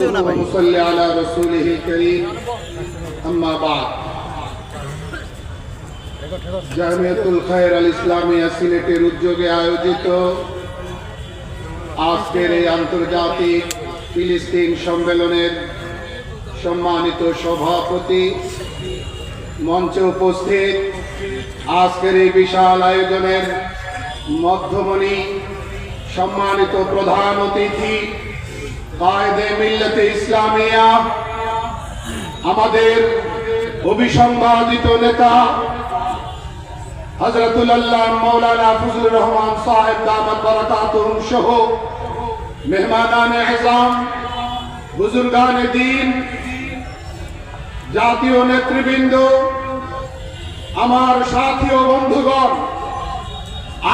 اللهم صل على رسوله الكريم أما بعد জামিয়াতুল খায়ের আল ইসলামিয়া সিলেটের উদ্যোগে আয়োজিত আজকের এই আন্তর্জাতিক ফিলিস্তিন সম্মেলনের সম্মানিত সভাপতি মঞ্চে উপস্থিত আজকের এই বিশাল আয়োজনের মধ্যমণি সম্মানিত প্রধান অতিথি কায়দে মিল্লতে ইসলামিয়া। আমাদের অভিসংবাদিত নেতা হজরতুল্লাহ মৌলানা ফজলুর রহমান সাহেব দামত বরকাতুহুম সহ মেহমানান এহসাম বুজুর্গান দিন, জাতীয় নেতৃবৃন্দ, আমার সাথী ও বন্ধুগণ,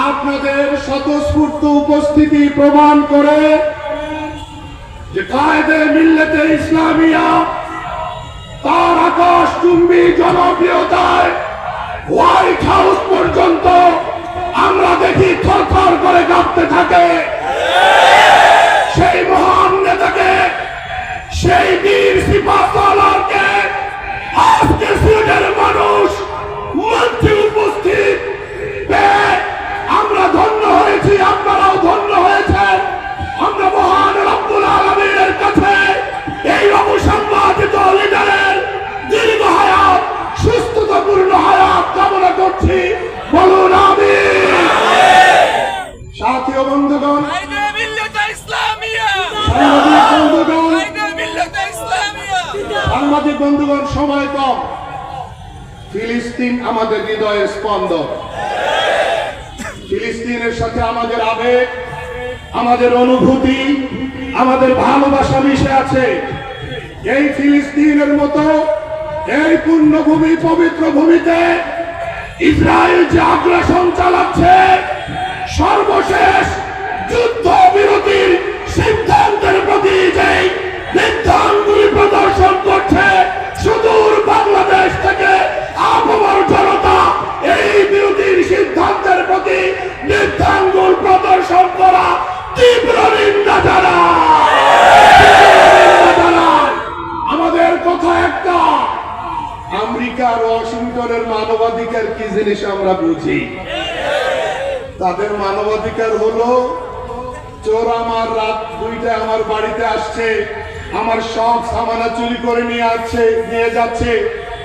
আপনাদের স্বতঃস্ফূর্ত উপস্থিতি প্রমাণ করে যে কায়দে মিল্লেতে ইসলামিয়া, তার আকাশ চুম্বি জনপ্রিয়তায় হোয়াইট হাউস পর্যন্ত আমরা দেখি থরথর করে কাঁপতে থাকে। বলুন আমি সাথী বন্ধুগণ, সাংবাদিক বন্ধুগণ, সময় কম। ফিলিস্তিন আমাদের হৃদয়ের স্পন্দন। ফিলিস্তিনের সাথে আমাদের আবেগ, আমাদের অনুভূতি, আমাদের ভালোবাসা মিশে আছে। এই ফিলিস্তিনের মতো এই পুণ্যভূমি পবিত্র ভূমিতে ইসরায়েল যে আগ্রাসন চালাচ্ছে সর্বশেষ যুদ্ধ বিরতির সিদ্ধান্তের আমেরিকা আর ওয়াশিংটনের মানবাধিকার কি জিনিস আমরা বুঝি? তাদের মানবাধিকার হলো, চোর আমার রাত দুইটা আমার বাড়িতে আসছে, আমার সব সামানা চুরি করে নিয়ে আসছে, নিয়ে যাচ্ছে।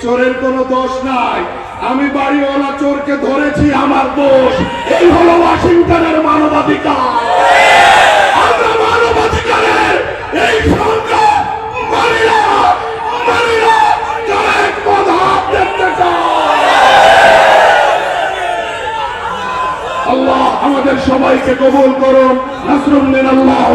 চোরের কোনো দোষ নাই। আমি বাড়িওয়ালা চোরকে ধরেছি, আমার দোষ। এই হলো ওয়াশিংটনের মানবাধিকার। আমাদের সবাইকে কবুল করুন। নাসরুল্লাহ